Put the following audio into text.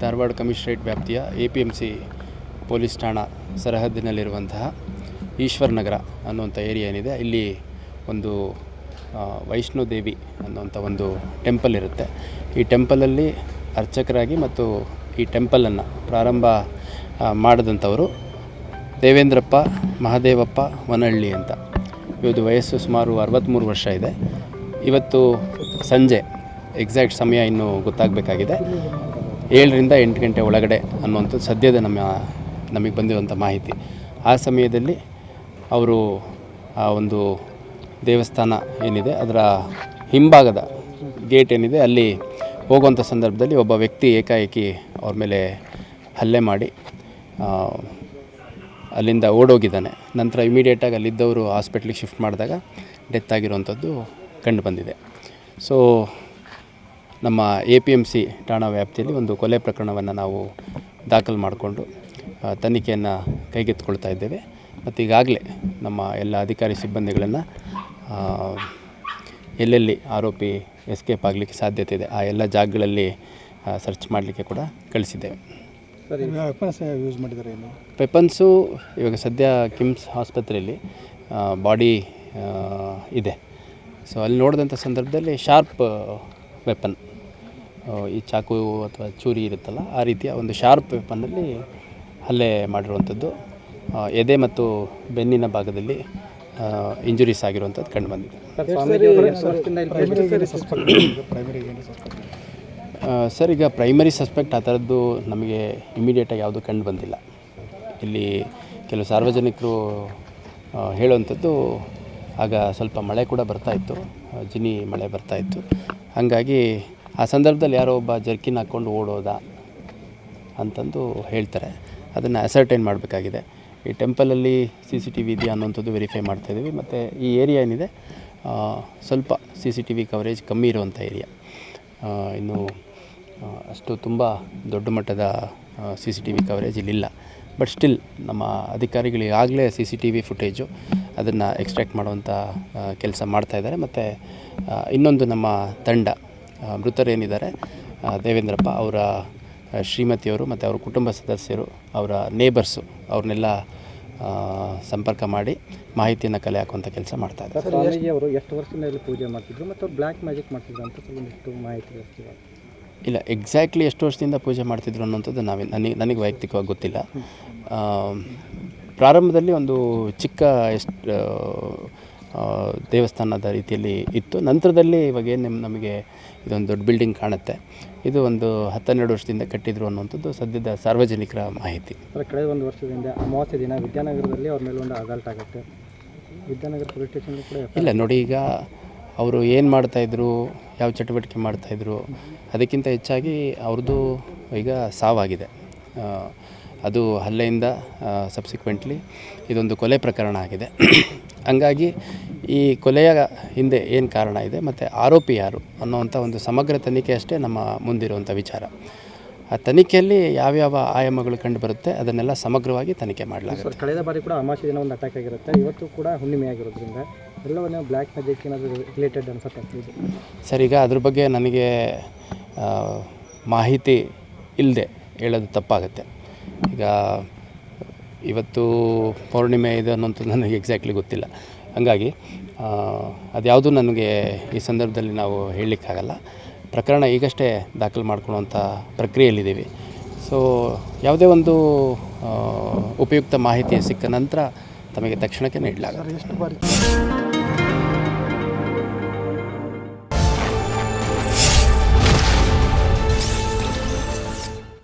Dharwad commissionerate ವ್ಯಾಪ್ತಿಯ A P M C police ಠಾಣಾ ಸರಹದ್ದಿನಲ್ಲಿರುವಂತಹ ಈಶ್ವರ್ ನಗರ ಅನ್ನುವಂಥ ಏರಿಯಾ ಏನಿದೆ ಇಲ್ಲಿ ಒಂದು ವೈಷ್ಣೋದೇವಿ ವೈಷ್ಣೋ ದೇವಿ ಅನ್ನುವಂಥ ಒಂದು ಟೆಂಪಲ್ ಇರುತ್ತೆ. ಈ ಟೆಂಪಲಲ್ಲಿ ಅರ್ಚಕರಾಗಿ ಮತ್ತು ಈ ಟೆಂಪಲನ್ನು ಪ್ರಾರಂಭ ಮಾಡಿದಂಥವರು ದೇವೇಂದ್ರಪ್ಪ, ಮಹಾದೇವಪ್ಪ, ವನಹಳ್ಳಿ ಅಂತ. ಇವತ್ತು ವಯಸ್ಸು ಸುಮಾರು ಅರವತ್ತ್ಮೂರು ವರ್ಷ ಇದೆ. ಇವತ್ತು ಸಂಜೆ, ಎಕ್ಸಾಕ್ಟ್ ಸಮಯ ಇನ್ನೂ ಗೊತ್ತಾಗಬೇಕಾಗಿದೆ. ಏಳರಿಂದ ಎಂಟು ಗಂಟೆ ಒಳಗಡೆ ಅನ್ನುವಂಥದ್ದು ಸದ್ಯದ ನಮ್ಮ, ನಮಗೆ ಬಂದಿರುವಂಥ ಮಾಹಿತಿ. ಆ ಸಮಯದಲ್ಲಿ ಅವರು ಆ ಒಂದು ದೇವಸ್ಥಾನ ಏನಿದೆ, ಅದರ ಹಿಂಭಾಗದ ಗೇಟ್ ಏನಿದೆ, ಅಲ್ಲಿ ಹೋಗುವಂಥ ಸಂದರ್ಭದಲ್ಲಿ ಒಬ್ಬ ವ್ಯಕ್ತಿ ಏಕಾಏಕಿ ಅವ್ರ ಮೇಲೆ ಹಲ್ಲೆ ಮಾಡಿ ಅಲ್ಲಿಂದ ಓಡೋಗಿದ್ದಾನೆ. ನಂತರ ಇಮಿಡಿಯೇಟಾಗಿ ಅಲ್ಲಿದ್ದವರು ಹಾಸ್ಪಿಟ್ಲಿಗೆ ಶಿಫ್ಟ್ ಮಾಡಿದಾಗ ಡೆತ್ ಆಗಿರುವಂಥದ್ದು ಕಂಡು ಬಂದಿದೆ. ಸೊ ನಮ್ಮ ಎ ಪಿ ಎಂ ಸಿ ಠಾಣಾ ವ್ಯಾಪ್ತಿಯಲ್ಲಿ ಒಂದು ಕೊಲೆ ಪ್ರಕರಣವನ್ನು ನಾವು ದಾಖಲು ಮಾಡಿಕೊಂಡು ತನಿಖೆಯನ್ನು ಕೈಗೆತ್ತಿಕೊಳ್ತಾ ಇದ್ದೇವೆ. ಮತ್ತು ಈಗಾಗಲೇ ನಮ್ಮ ಎಲ್ಲ ಅಧಿಕಾರಿ ಸಿಬ್ಬಂದಿಗಳನ್ನು ಎಲ್ಲೆಲ್ಲಿ ಆರೋಪಿ ಎಸ್ಕೇಪ್ ಆಗಲಿಕ್ಕೆ ಸಾಧ್ಯತೆ ಇದೆ ಆ ಎಲ್ಲ ಜಾಗಗಳಲ್ಲಿ ಸರ್ಚ್ ಮಾಡಲಿಕ್ಕೆ ಕೂಡ ಕಳಿಸಿದ್ದೇವೆ. ವೆಪನ್ಸ್ ಯೂಸ್ ಮಾಡಿದ್ದಾರೆ ಇವಾಗ ಸದ್ಯ ಕಿಮ್ಸ್ ಆಸ್ಪತ್ರೆಯಲ್ಲಿ ಬಾಡಿ ಇದೆ. ಸೊ ಅಲ್ಲಿ ನೋಡಿದಂಥ ಸಂದರ್ಭದಲ್ಲಿ ಶಾರ್ಪ್ ವೆಪನ್ ಈ ಚಾಕು ಅಥವಾ ಚೂರಿ ಇರುತ್ತಲ್ಲ ಆ ರೀತಿಯ ಒಂದು ಶಾರ್ಪ್ ವೆಪನ್ನಲ್ಲಿ ಹಲ್ಲೆ ಮಾಡಿರುವಂಥದ್ದು. ಎದೆ ಮತ್ತು ಬೆನ್ನಿನ ಭಾಗದಲ್ಲಿ ಇಂಜುರೀಸ್ ಆಗಿರುವಂಥದ್ದು ಕಂಡು ಬಂದಿದೆ. ಸರ್ ಈಗ ಪ್ರೈಮರಿ ಸಸ್ಪೆಕ್ಟ್ ಆ ಥರದ್ದು ನಮಗೆ ಇಮಿಡಿಯೇಟಾಗಿ ಯಾವುದು ಕಂಡು ಬಂದಿಲ್ಲ. ಇಲ್ಲಿ ಕೆಲವು ಸಾರ್ವಜನಿಕರು ಹೇಳುವಂಥದ್ದು ಆಗ ಸ್ವಲ್ಪ ಮಳೆ ಕೂಡ ಬರ್ತಾಯಿತ್ತು ಜಿನಿ ಮಳೆ ಬರ್ತಾಯಿತ್ತು ಹಾಗಾಗಿ ಆ ಸಂದರ್ಭದಲ್ಲಿ ಯಾರೋ ಒಬ್ಬ ಜರ್ಕಿನ್ ಹಾಕ್ಕೊಂಡು ಓಡೋದ ಅಂತಂದು ಹೇಳ್ತಾರೆ. ಅದನ್ನು ಅಸರ್ಟೈನ್ ಮಾಡಬೇಕಾಗಿದೆ. ಈ ಟೆಂಪಲಲ್ಲಿ ಸಿ ಸಿ ಟಿ ವಿ ಇದೆಯಾ ಅನ್ನೋಂಥದ್ದು ವೆರಿಫೈ ಮಾಡ್ತಾಯಿದ್ದೀವಿ ಮತ್ತು ಈ ಏರಿಯಾ ಏನಿದೆ? ಸ್ವಲ್ಪ C C T V coverage ಕಮ್ಮಿ ಇರುವಂಥ ಏರಿಯಾ ಇನ್ನು ಅಷ್ಟು ತುಂಬ ದೊಡ್ಡ ಮಟ್ಟದ C C T V coverage ಇಲ್ಲಿಲ್ಲ ಬಟ್ ಸ್ಟಿಲ್ ನಮ್ಮ ಅಧಿಕಾರಿಗಳಿಗಾಗಲೇ C C T V footage ಅದನ್ನು ಎಕ್ಸ್ಟ್ರಾಕ್ಟ್ ಮಾಡುವಂಥ ಕೆಲಸ ಮಾಡ್ತಾಯಿದ್ದಾರೆ ಮತ್ತು ಇನ್ನೊಂದು ನಮ್ಮ ತಂಡ ಮೃತರೇನಿದ್ದಾರೆ? ದೇವೇಂದ್ರಪ್ಪ ಅವರ ಶ್ರೀಮತಿಯವರು ಮತ್ತು ಅವರ ಕುಟುಂಬ ಸದಸ್ಯರು ಅವರ ನೇಬರ್ಸು ಅವ್ರನ್ನೆಲ್ಲ ಸಂಪರ್ಕ ಮಾಡಿ ಮಾಹಿತಿಯನ್ನು ಕಲೆ ಹಾಕುವಂಥ ಕೆಲಸ ಮಾಡ್ತಾ ಇದ್ದಾರೆ. ಸ್ವಾಮೀಜಿ ಅವರು ಎಷ್ಟು ವರ್ಷದಿಂದ ಇಲ್ಲಿ ಪೂಜೆ ಮಾಡ್ತಿದ್ರು ಮತ್ತು ಅವ್ರು ಬ್ಲ್ಯಾಕ್ ಮ್ಯಾಜಿಕ್ ಮಾಡ್ತಿದ್ರು ಅಂತ ಸ್ವಲ್ಪ ಮಾಹಿತಿ ಇಲ್ಲ ಎಕ್ಸಾಕ್ಟ್ಲಿ ಎಷ್ಟು ವರ್ಷದಿಂದ ಪೂಜೆ ಮಾಡ್ತಿದ್ರು ಅನ್ನೋಂಥದ್ದು ನಾವೇ ನನಗೆ ನನಗೆ ವೈಯಕ್ತಿಕವಾಗಿ ಗೊತ್ತಿಲ್ಲ. ಪ್ರಾರಂಭದಲ್ಲಿ ಒಂದು ಚಿಕ್ಕ ಎಷ್ಟು ದೇವಸ್ಥಾನದ ರೀತಿಯಲ್ಲಿ ಇತ್ತು. ನಂತರದಲ್ಲಿ ಇವಾಗ ಏನು ನಮಗೆ ಇದೊಂದು ದೊಡ್ಡ ಬಿಲ್ಡಿಂಗ್ ಕಾಣುತ್ತೆ. ಇದು ಒಂದು ಹತ್ತೆರಡು ವರ್ಷದಿಂದ ಕಟ್ಟಿದ್ರು ಅನ್ನುವಂಥದ್ದು ಸದ್ಯದ ಸಾರ್ವಜನಿಕರ ಮಾಹಿತಿ. ಕಳೆದ ಒಂದು ವರ್ಷದಿಂದ ಅಮಾವಾಸ್ಯೆ ದಿನ ವಿದ್ಯಾನಗರದಲ್ಲಿ ಅವ್ರ ಮೇಲೆ ಒಂದು ಅದಾಲ್ಟ್ ಆಗುತ್ತೆ. ವಿದ್ಯಾನಗರ ಪೊಲೀಸ್ ಸ್ಟೇಷನ್ ಕೂಡ ಇಲ್ಲ ನೋಡಿ ಈಗ ಅವರು ಏನು ಮಾಡ್ತಾಯಿದ್ರು ಯಾವ ಚಟುವಟಿಕೆ ಮಾಡ್ತಾಯಿದ್ರು ಅದಕ್ಕಿಂತ ಹೆಚ್ಚಾಗಿ ಅವ್ರದ್ದು ಈಗ ಸಾವಾಗಿದೆ. ಅದು ಹಲ್ಲೆಯಿಂದ ಸಬ್ಸಿಕ್ವೆಂಟ್ಲಿ ಇದೊಂದು ಕೊಲೆ ಪ್ರಕರಣ ಆಗಿದೆ. ಹಂಗಾಗಿ ಈ ಕೊಲೆಯ ಹಿಂದೆ ಏನು ಕಾರಣ ಇದೆ ಮತ್ತು ಆರೋಪಿ ಯಾರು ಅನ್ನೋವಂಥ ಒಂದು ಸಮಗ್ರ ತನಿಖೆ ಅಷ್ಟೇ ನಮ್ಮ ಮುಂದಿರುವಂಥ ವಿಚಾರ. ಆ ತನಿಖೆಯಲ್ಲಿ ಯಾವ್ಯಾವ ಆಯಾಮಗಳು ಕಂಡು ಬರುತ್ತೆ ಅದನ್ನೆಲ್ಲ ಸಮಗ್ರವಾಗಿ ತನಿಖೆ ಮಾಡಲಾಗುತ್ತೆ. ಸರ್ ಕಳೆದ ಬಾರಿ ಕೂಡ ಅಮಾಶಿ ದಿನ ಒಂದು ಅಟ್ಯಾಕ್ ಆಗಿರುತ್ತೆ. ಇವತ್ತು ಕೂಡ ಹುಣ್ಣಿಮೆ ಆಗಿರೋದ್ರಿಂದ ಎಲ್ಲವನ್ನೂ ಬ್ಲ್ಯಾಕ್ ಮ್ಯಾಜಿಕ್ ಏನಾದರೂ ರಿಲೇಟೆಡ್ ಅನ್ಸುತ್ತೆ ಸರ್ ಈಗ ಅದ್ರ ಬಗ್ಗೆ ನನಗೆ ಮಾಹಿತಿ ಇಲ್ಲದೆ ಹೇಳೋದು ತಪ್ಪಾಗುತ್ತೆ. ಈಗ ಇವತ್ತು ಪೌರ್ಣಿಮೆ ಇದೆ ಅನ್ನೋಂಥ ನನಗೆ ಎಕ್ಸಾಕ್ಟ್ಲಿ ಗೊತ್ತಿಲ್ಲ. ಹಾಗಾಗಿ ಅದ್ಯಾವುದು ನನಗೆ ಈ ಸಂದರ್ಭದಲ್ಲಿ ನಾವು ಹೇಳಲಿಕ್ಕಾಗಲ್ಲ. ಪ್ರಕರಣ ಈಗಷ್ಟೇ ದಾಖಲು ಮಾಡ್ಕೊಳ್ಳುವಂಥ ಪ್ರಕ್ರಿಯೆಯಲ್ಲಿದ್ದೀವಿ. ಸೊ ಯಾವುದೇ ಒಂದು ಉಪಯುಕ್ತ ಮಾಹಿತಿ ಸಿಕ್ಕ ನಂತರ ತಮಗೆ ತಕ್ಷಣಕ್ಕೆ ನೀಡಲಾಗುತ್ತೆ.